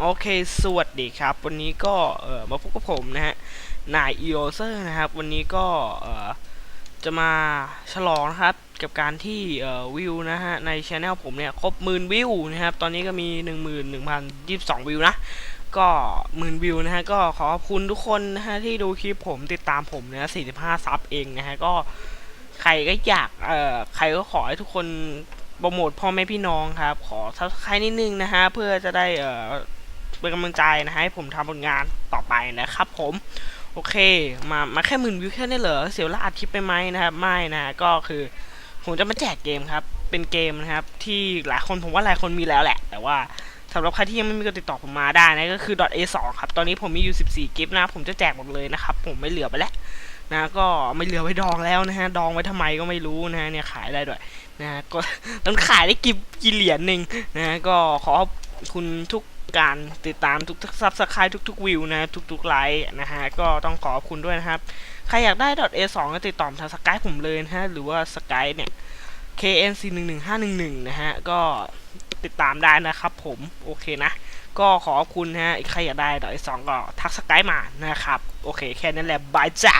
โอเค สวัสดีครับ วันนี้ก็เออมาพบกับผมนะฮะนายอีโอเซอร์นะครับ วันนี้ก็เออจะมาฉลองนะครับ กับการที่เออวิวนะฮะในช anel ผมเนี่ย ครบหมื่นวิวนะครับ ตอนนี้ก็มี 1 1 1 0 2วิวนะ ก็หมื่นวิวนะฮะ ก็ขอขอบคุณทุกคนนะฮะที่ดูคลิปผมติดตามผมนะ45ซับเองนะฮะก็ใครก็อยาก เอ่อ ใครก็ขอให้ทุกคน โปรโมทพ่อแม่พี่น้องครับ ขอทักทายนิดนึงนะฮะเพื่อจะได้เออเป็นกำลังใจนะฮะให้ผมทำผลงานต่อไปนะครับ ผมโอเค มามาแค่หมื่นวิวแค่นี้เหรอเสียเวลาอัดคลิปไปไหมนะครับไม่นะก็คือผมจะมาแจกเกมครับ เป็นเกมนะครับ ที่หลายคนผมว่าหลายคนมีแล้วแหละ แต่ว่าสำหรับใครที่ยังไม่มีก็ติดต่อผมมาได้นะก็คือ .a2 ครับ ตอนนี้ผมมีอยู่ 14 กิฟต์นะ ผมจะแจกหมดเลยนะครับ ผมไม่เหลือไปแล้ว นะ ก็ไม่เหลือไว้ดองแล้วนะฮะ ดองไว้ทำไมก็ไม่รู้นะฮะ เนี่ยขายได้ด้วยนะฮะ ก็มันขายได้กี่กี่เหรียญหนึ่งนะฮะ ก็ขอบคุณทุกการติดตามทุกซับสไครต์ทุกๆวิวนะ ทุกๆไลค์นะฮะ ก็ต้องขอบคุณด้วยนะครับ ใครอยากได้ .a2 ก็ติดต่อทางสกายผมเลยนะฮะ หรือว่าสกายเนี่ย knc 1 1 5 1 1นะฮะ ก็ติดตามได้นะครับผมโอเคนะ ก็ขอบคุณนะฮะใครอยากได้ .a2 ก็ทักสกายมานะครับ โอเค แค่นั้นแหละบายจ้า